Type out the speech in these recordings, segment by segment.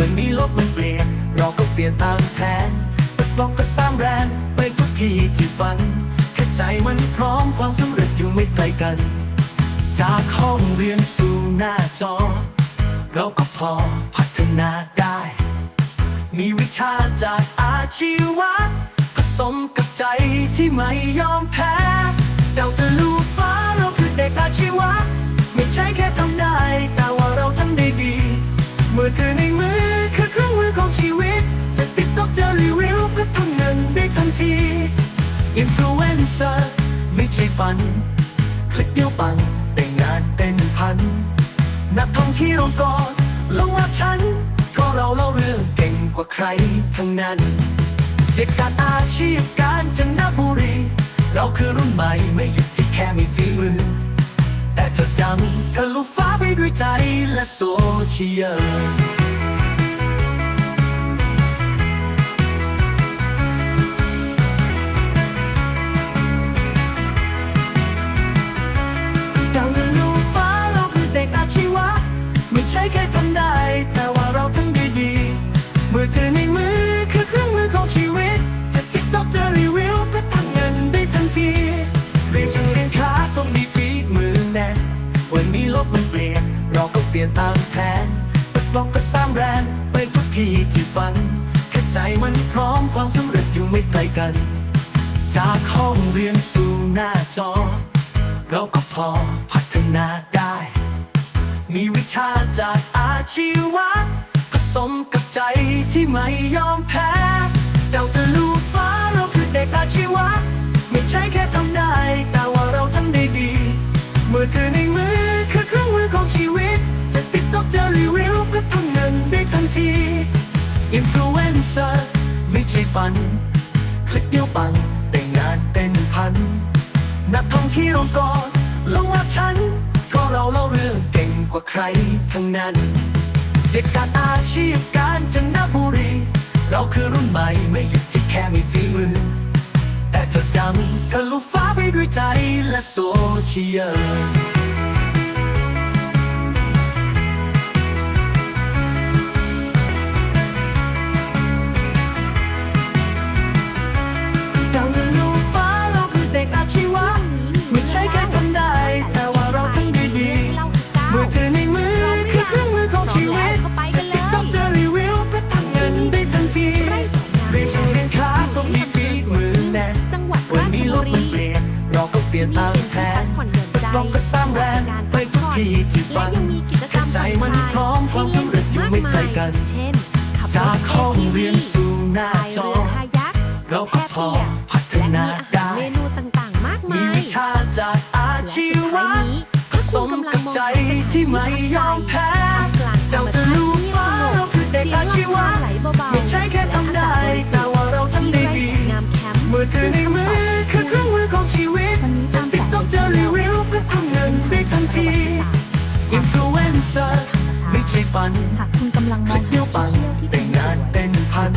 ลี่ยน เราก็เปลี่ยนตามแผนเปิดบล็อกก็สร้างแรงไปทุกที่ที่ฝันแค่ใจมันพร้อมความสำเร็จอยู่ไม่ไกลกัน จากห้องเรียนสู่หน้าจอ เราก็พอพัฒนาได้ มีวิชาจากอาชีวะผสมกับใจที่ไม่ยอมแพ้เดาทะลุฟ้าเราคือเด็กอาชีวะ ไม่ใช่แค่ทำได้แต่ว่า ช่ฝัน คลิกเดียวปังแต่งงานเป็นพัน นักท่องเที่ยวก่อนลงรักฉันก็เราเล่าเรื่องเก่งกว่าใครทั้งนั้น เด็กการอาชีพการจนบุรี เราคือรุ่นใหม่ไม่หยุดที่แค่มีฝีมือ แต่จะดังทะลุฟ้าไปด้วยใจและโซเชียล ฝันแค่ใจมันพร้อมความสำเร็จอยู่ไม่ไกลกัน จากห้องเรียนสู่หน้าจอ เราก็พอพัฒนาได้ มีวิชาจากอาชีวะผสมกับใจที่ไม่ยอมแพ้เดาจะลุฟ้าเราคือเด็กอาชีวะ ฝันคลิกเดียวปังแต่งงานเป็นพัน นักท่องเที่ยวก่อนลงรักฉันก็เราเล่าเรื่องเก่งกว่าใครทั้งนั้น เด็กการอาชีพการจนบุรี เราคือรุ่นใหม่ไม่หยุดที่แค่มีฝีมือ แต่จดังทะลุฟ้าไปด้วยใจและโซเชียล เราก็เปลี่ยนตามแผนผ่อนหย่อนใจลองก็สร้างแรงไปทุกที่ที่ฝันและยังมีกิจกรรมใจมันพร้อมความสำเร็จอยู่ไม่ไกลกันเช่นขับรถจากห้องเรียนสู่หน้าพายจอเรือคายักเราก็พอพัฒนาได้และมีอาหารเมนูต่างๆ มากมีมายวิชาจากอาชีวะผสมกับใจที่ไม่ยอมแพ้ ซอร์ไม่ใช่ฝันหากคุณกำลังมองคลิกเดียวปังแต่งงานเป็นพัน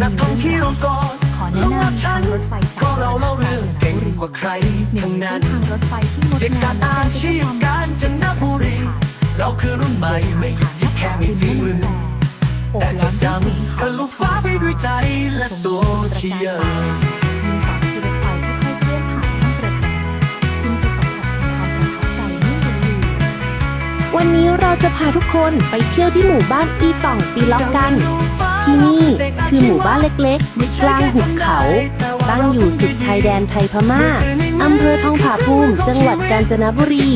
นักท่องเที่ยวก่อนขอลแนะงรักนำฉัทางนรถไฟสยก็เราเล่าเรื่องเก่งกว่าใครหนึ่ทั้งงในนั้นเส้นทางรถไฟที่งดเด็กงาการมและอาเต็มไปชีด้วยพความการจนบุรีเราคือรุ่นใหม่ไม่หยุดที่แค่มีฝีมือแต่จะดังทะลุฟ้าไปด้วยใจและโซเชียล วันนี้เราจะพาทุกคนไปเที่ยวที่หมู่บ้านอีต่องปีล็อกกัน ที่นี่คือหมู่บ้านเล็กๆ กลางหุบเขาตั้งอยู่สุดชายแดนไทยพม่าอำเภอทองผาภูมิ จังหวัดกาญจนบุรี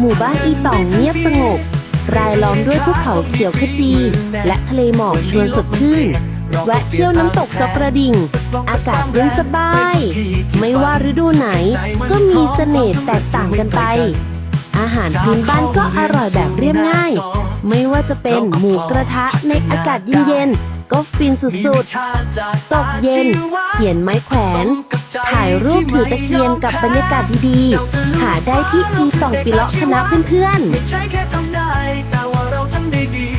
หมู่บ้านอีต่องเงียบสงบ รายล้อมด้วยภูเขาเขียวขจีและทะเลหมอกชวนสดชื่นแวะเที่ยวน้ำตกจอกกระดิ่ง อากาศเย็นสบาย ไม่ว่าฤดูไหน ก็มีเสน่ห์แตกต่างกันไป อาหารพื้นบ้านก็อร่อยแบบเรียบง่าย ไม่ว่าจะเป็นหมูกระทะในอากาศเย็นๆก็ฟินสุดๆ ตกเย็น เขียนไม้แขวน ถ่ายรูปถือตะเกียงกับบรรยากาศดีๆ หาได้ที่อีต่องปิล็อกคณะเพื่อนๆไม่ใช่แค่ทำได้แต่ว่าเราทำได้ดี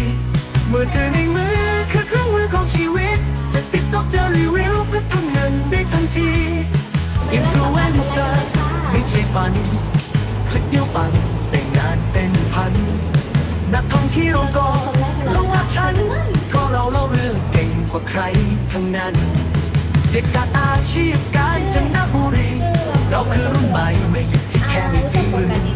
มือถือในมือคือเครื่องมือของชีวิต จะติดตอกจะรีวิวเพื่อทำเงินได้ทันทีอินฟลูเอนเซอร์ไม่ใช่ฝันค ลิกเดียวปังเป็นงานเป็นพัน นักท่องเที่ยวก่อนลงรักฉันก็เราเล่าเรื่องเก่งกว่าใครทั้งนั้น เด็กการอาชีพการจันทบุรี เราคือรุ่นใหม่ไม่หยุดที่แค่มีฝีมือ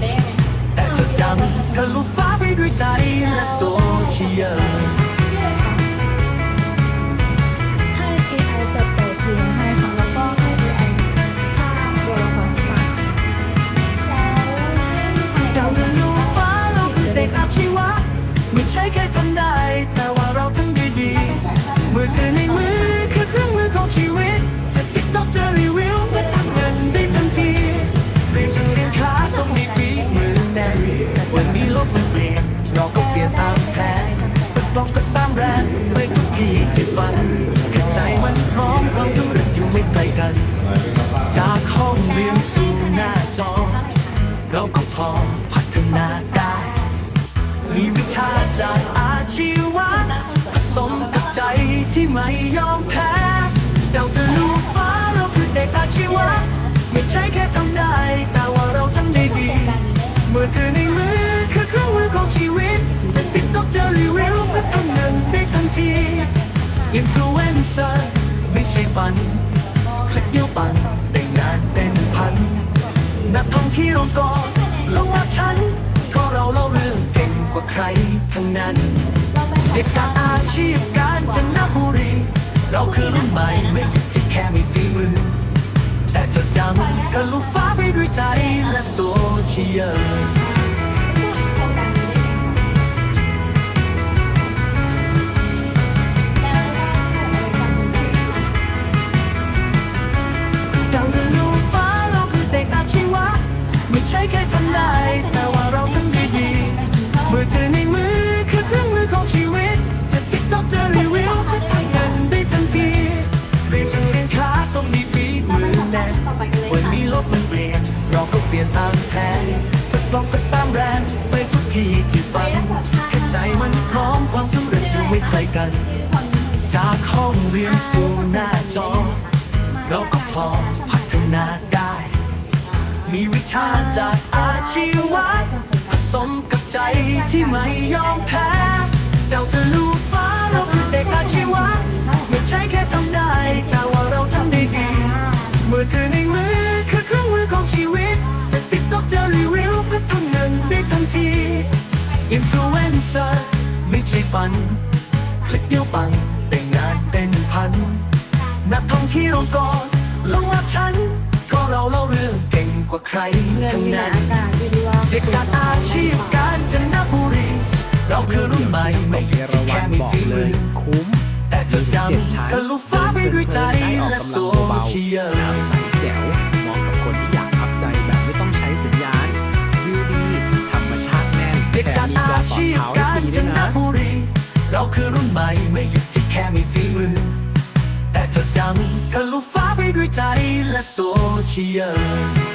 ามแผนปิดบล็อกก็สร้างแรนด์ไม่ทุกทีที่ฝันแค่ใจมันพร้อมความสำเร็จอยู่ไม่ไกลกัน จากห้องเรียนสู่หน้าจอ เราก็พอพัฒนาได้ มีวิชาจากอาชีวะผสมกับใจที่ไม่ยอมแพ้ดาวทะลุฟ้าเราคือเด็กอาชีวะ ไม่ใช่แค่ทำได้ แต่ว่าเราทำได้ดี เมื่อถือในมือคือเครื่องมือของชีวิต จะรีวิวพื่อทำเงินได้ทันทีอินฟลูเอนเซอร์ไม่ใช่ฝันคลิกเดียวปังได้งานเป็นพัน นักท่องเที่ยวก็ลงว่าฉันก็เราเล่าเรื่องเก่งกว่าใครทั้งนั้นเด็กการอาชีพการจันบุรี เราคือรุ่นใหม่ไม่หยุดที่แค่มีฝีมือ แต่จะดังทะลุฟ้าไปด้วยใจและโซเชียล ลี่ยนตามแผนปิดบล็อกก็สร้างแรนด์ไปทุกที่ที่ฝันแค่ใจมันพร้อมความสำเร็จอยู่ไม่ไกลกัน จากห้องเรียนสู่หน้าจอ เราก็พอพัฒนาได้ มีวิชาจากอาชีวะผสมกับใจที่ไม่ยอมแพ้ดาวทะลุฟ้าเราคือเด็กอาชีวะ ไม่ใช่แค่ทำได้ แต่ว่าเราทำได้ดีมือถือในมือ อินฟลูเอนเซอร์ไม่ใช่ฝันคลิกเดียวปังแต่งานเป็นพัน นักท่องเที่ยวก็ลงรักฉันก็เราเล่าเรื่องเก่งกว่าใครเงินทั้งมีในนั้นอากาศอยู่ที่ว่าเด็กการอาชีพการจนบุรี เราคือรุ่นใหม่ไม่หยุดที่แค่มีฝีมือคุ้ม แต่จะดังเจ็ดชั้นทะลุฟ้าไปด้วยใจและโซเชียล คือรุ่นใหม่ไม่หยุดที่แค่มีฝีมือ แต่จะดังทะลุฟ้าไปด้วยใจและโซเชียล